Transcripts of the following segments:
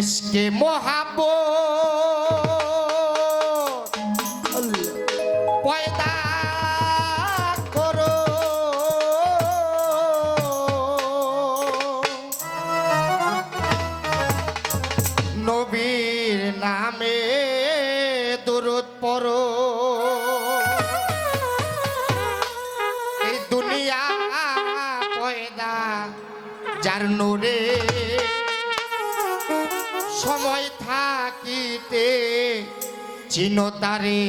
ইসকে মোহাবত পয়দা করো। নবীর নামে দূরত পড়ো। এই দুনিয়া পয়দা যার নোরে সময় থাকিতে চিনতারে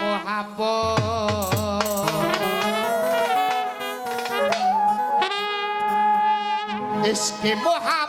মহাপ এসকে মহা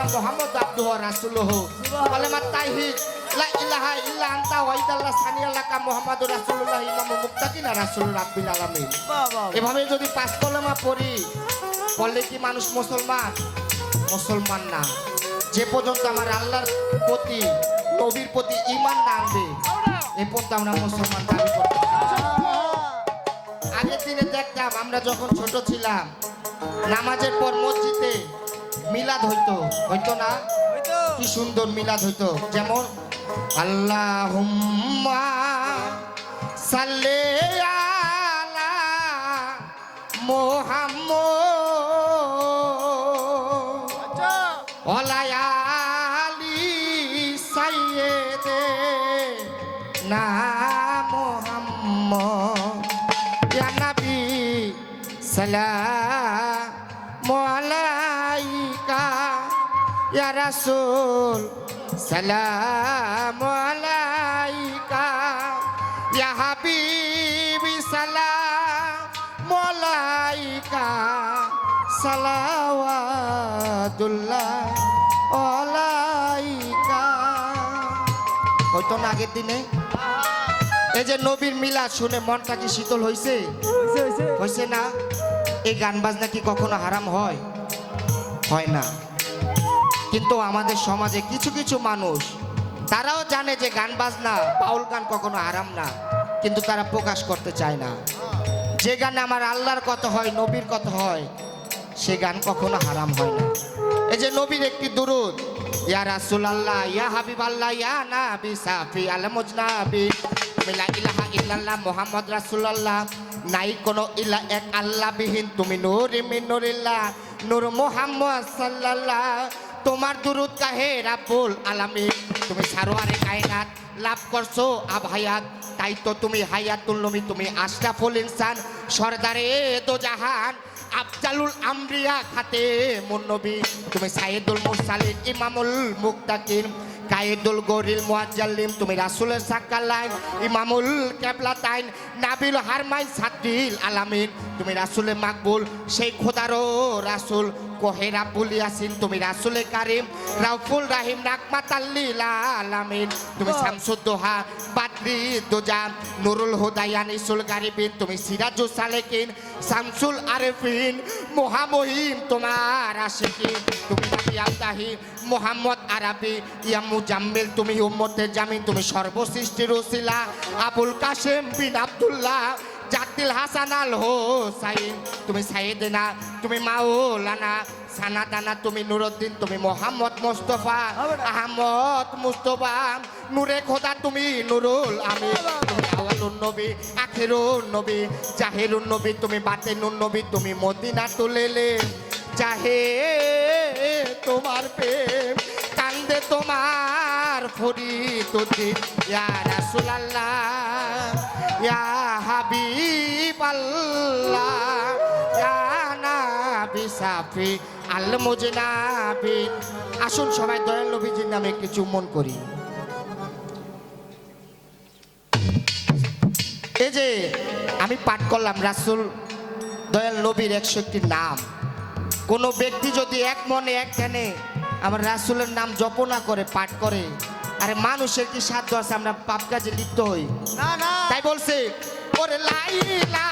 রাসুলুল্লাহ মোহাম্মদ আব্দুহ রাসুলহ কলেমা তাইহিদ লা ইলাহা ইল্লা আনতা ওয়াইদাল্লাহ সানিয়ালাকা মোহাম্মদ রাসুলুল্লাহ ইমাম মুক্তাকিনা রাসুল রাব্বিল আলামিন এভাবে যদি পাঁচ কলেমা পড়ি পড়লে কি মানুষ মুসলমান? মুসলমান না। যে পর্যন্ত আমার আল্লাহর প্রতি নবীর প্রতি ইমান না আনবে এ পর্যন্ত আমরা মুসলমান দাবি করতে আগের দিনে দেখতাম আমরা যখন ছোট ছিলাম নামাজের পর মসজিদে মিলাদ হইতো। হইতো না? কি সুন্দর মিলাদ হইতো। যেমন আল্লাহ সাল্লে আলা মোহাম্মদ ওলায়ালি সাইয়েদে না মোহাম্মদ। ইয়া রাসূল সালাম আলাইকা। ইয়া হাবিবি সালাম আলাইকা। সালাওয়াতুল্লাহ আলাইকা। হয়তো না আগের দিনে? এই যে নবীর মিলা শুনে মনটা কি শীতল হয়েছে হয়েছে না? এই গান বাজনা কি কখনো হারাম হয়? হয় না। কিন্তু আমাদের সমাজে কিছু কিছু মানুষ, তারাও জানে যে গান বাজনা, বাউল গান কখনো আরাম না, কিন্তু তারা প্রকাশ করতে চায় না। যে গানে আমার আল্লাহর কথা হয়, নবীর কথা হয়, সে গান কখনো হারাম হয় না। এই যে নবীর একটি দুরুদ, ইয়া রাসুল আল্লাহ ইয়া হাবিব আল্লাহ ইয়া নাবি সাফি আল মুজনাবি তুমি লা ইলাহা ইল্লাল্লাহ মুহাম্মদ রাসূলুল্লাহ, নাই কোনো ইলা, এক আল্লাহ বিহীন তুমি নূর মিন নূরিল্লাহ, নূর মুহাম্মদ সাল্লাল্লাহ তোমার দুরুদ কাহে রাব্বুল আলামিন। তুমি সারোয়ারে কায়নাত লাভ করছ আভায়াত তাই তো তুমি হায়াতুল নবী, তুমি আশরাফুল ইনসান, সরদারে দো জাহান, আফজালুল আমরিয়া খাতে মুন্নবী তুমি সাইদুল মুরসালিন, ইমামুল মুক্তাকির কায়েদুল গরিল মুয়াজ্জালিম তুমি রাসূলের সাক্কার লাইন, ইমামুল কেবলাতাইন, নাবিল হারমাইন সাদ্দিল আলামিন। তুমি রাসূলের মাকবুল, সেই খোদারও রাসূল কোহে রাব্বুল ইয়াসিন তুমি রাসূলে কারিম রাউফুল রাহিম রাহমাতাল্লিল আলামিন। তুমি শামসুদ্দোহা বাদরি দোজা নুরুল হুদায়ান ইসুল গারিবিন তুমি সিরাজুল সালেকিন শামসুল আরেফিন মহামহিম তোমার আশিকিন। তুমি নবী আল্লাহি মোহাম্মদ আরাবি ইয়া মুজাম্মিল তুমি উম্মতের জামিন তুমি সর্বসৃষ্টির ওসিলা আবুল কাশেম বিন আব্দুল্লাহ জাতিল হাসান আল হোসাইন তুমি সাইয়েদেনা তুমি মাওলানা সানাদানা তুমি নুরুদ্দিন তুমি মোহাম্মদ মোস্তফা আহমদ। মুস্তফা নূরে খোদা তুমি নুরুল আমি তুমি আওয়ালুন নবী আখিরুন নবী জাহিরুন নবী তুমি বাতেনুন নবী তুমি মদিনা তুলেলে চাহে তোমার প্রেম কান্দে তোমার ফরি তুতি। ইয়া রাসূলুল্লাহ, ইয়া হাবিবাল্লাহ, ইয়া নাবি সাফি আল মুজনাবিন আসুন সবাই দয়াল নবীজির নামে একটি চুম্বন করি। এই যে আমি পাঠ করলাম রাসূল, দয়াল নবীর একশো একটি নাম। কোনো ব্যক্তি যদি এক মনে, এক ধ্যানে আমার রাসূলের নাম জপনা করে, পাঠ করে আরে মানুষের কি সাধ্য আছে আমরা পাপ কাজে লিপ্ত হই? না না। তাই বলছে ওরে লা